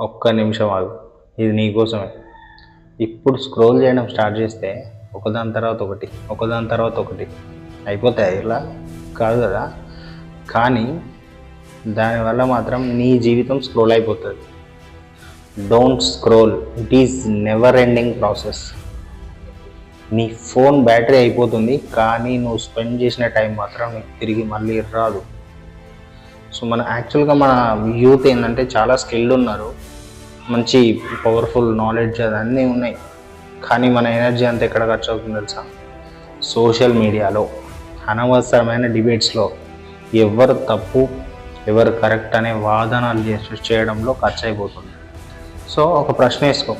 ఒక్క నిమిషం ఆగు. ఇది నీకోసమే ఇప్పుడు స్క్రోల్ చేయడం స్టార్ట్ చేస్తే ఒకదాని తర్వాత ఒకటి ఒకదాని తర్వాత ఒకటి అయిపోతాయి ఇలా? కాదు కదా. కానీ దానివల్ల మాత్రం నీ జీవితం స్క్రోల్ అయిపోతుంది. Don't scroll it is never ending process నీ ఫోన్ బ్యాటరీ అయిపోతుంది కానీ నువ్వు స్పెండ్ చేసిన టైం మాత్రం నీకు తిరిగి మళ్ళీ రాదు. సో మన యాక్చువల్గా మన యూత్ ఏంటంటే చాలా స్కిల్డ్ ఉన్నారు. మంచి పవర్ఫుల్ నాలెడ్జ్ అన్నీ ఉన్నాయి. కానీ మన ఎనర్జీ అంతా ఎక్కడ ఖర్చు అవుతుంది తెలుసా? సోషల్ మీడియాలో అనవసరమైన డిబేట్స్లో ఎవరు తప్పు ఎవరు కరెక్ట్ అనే వాదనలు చేసి చేయడంలో ఖర్చు అయిపోతుంది. సో ఒక ప్రశ్న వేసుకో.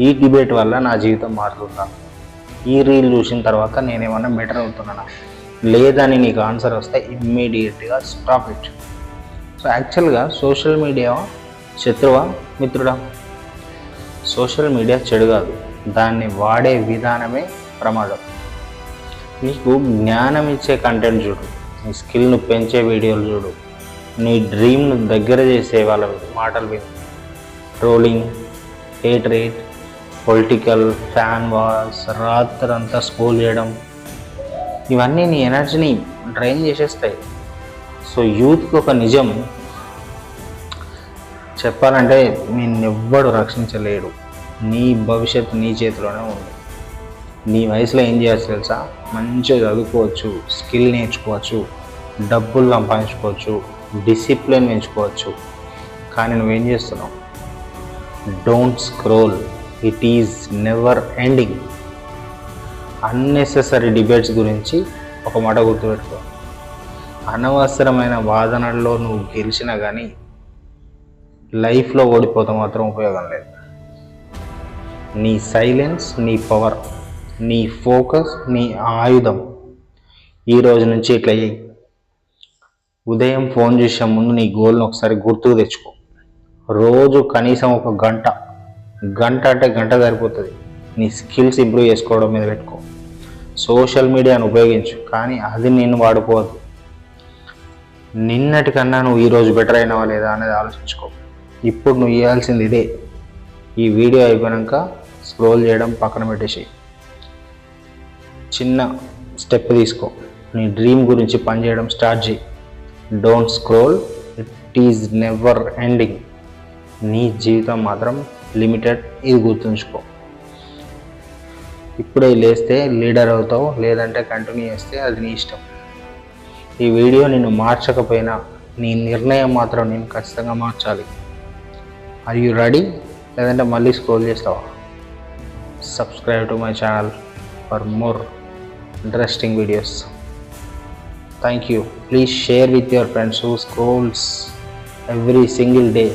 ఈ డిబేట్ వల్ల నా జీవితం మారుతుందా? ఈ రీల్ చూసిన తర్వాత నేనేమన్నా బెటర్ అవుతున్నానా? లేదని నీకు ఆన్సర్ వస్తే ఇమ్మీడియట్గా స్టాప్ ఇట్ సో యాక్చువల్గా సోషల్ మీడియా శత్రువా? మిత్రుడా? సోషల్ మీడియా చెడు కాదు. దాన్ని వాడే విధానమే ప్రమాదం. నీకు జ్ఞానం ఇచ్చే కంటెంట్ చూడు. నీ స్కిల్ను పెంచే వీడియోలు చూడు. నీ డ్రీమ్ను దగ్గర చేసే వాళ్ళ మాటలు విను. Trolling hate rate political fan wars రాత్రంతా స్కూల్ చేయడం ఇవన్నీ నీ ఎనర్జీని డ్రైన్ చేసేస్తాయి. సో యూత్కి ఒక నిజం చెప్పాలంటే నిన్నెవ్వడు రక్షించలేడు. నీ భవిష్యత్తు నీ చేతిలోనే ఉంది. నీ వయసులో ఏం చేయాల్సి తెలుసా? మంచిగా చదువుకోవచ్చు స్కిల్ నేర్చుకోవచ్చు డబ్బులు సంపాదించుకోవచ్చు డిసిప్లిన్ పెంచుకోవచ్చు. కానీ నువ్వేం చేస్తున్నావు? Don't scroll. It is never ending. Unnecessary debates గురించి ఒక మాట గుర్తుపెట్టుకో. అనవసరమైన వాదనల్లో నువ్వు గెలిచినా కానీ లైఫ్లో ఓడిపోతే మాత్రం ఉపయోగం లేదు. నీ సైలెన్స్ నీ పవర్ నీ ఫోకస్ నీ ఆయుధం ఈ రోజు నుంచి ఇట్లా అయ్యి ఉదయం ఫోన్ చేసే ముందు నీ గోల్ని ఒకసారి గుర్తుకు తెచ్చుకో. రోజు కనీసం ఒక గంట గంట అంటే గంట సరిపోతుంది. నీ స్కిల్స్ ఇంప్రూవ్ చేసుకోవడం మీద పెట్టుకో. సోషల్ మీడియాను ఉపయోగించు కానీ అది నేను వాడుకోవద్దు. నిన్నటికన్నా నువ్వు ఈరోజు బెటర్ అయినావా లేదా అనేది ఆలోచించుకో. ఇప్పుడు నువ్వు చేయాల్సింది ఇదే. ఈ వీడియో అయిపోయాక స్క్రోల్ చేయడం పక్కన పెట్టేసి చిన్న స్టెప్ తీసుకో. నీ డ్రీమ్ గురించి పనిచేయడం స్టార్ట్ చేయి. Don't scroll. It is never ending. నీ జీవితం మాత్రం లిమిటెడ్. ఇది గుర్తుంచుకో. ఇప్పుడే లేస్తే లీడర్ అవుతావు లేదంటే కంటిన్యూ చేస్తే అది నీ ఇష్టం. ఈ వీడియో నేను మార్చకపోయినా నీ నిర్ణయం మాత్రం నేను ఖచ్చితంగా మార్చాలి. ఆర్ యూ రెడీ లేదంటే మళ్ళీ స్క్రోల్ చేస్తావా? Subscribe to my channel for more interesting videos thank you please share with your friends who scrolls every single day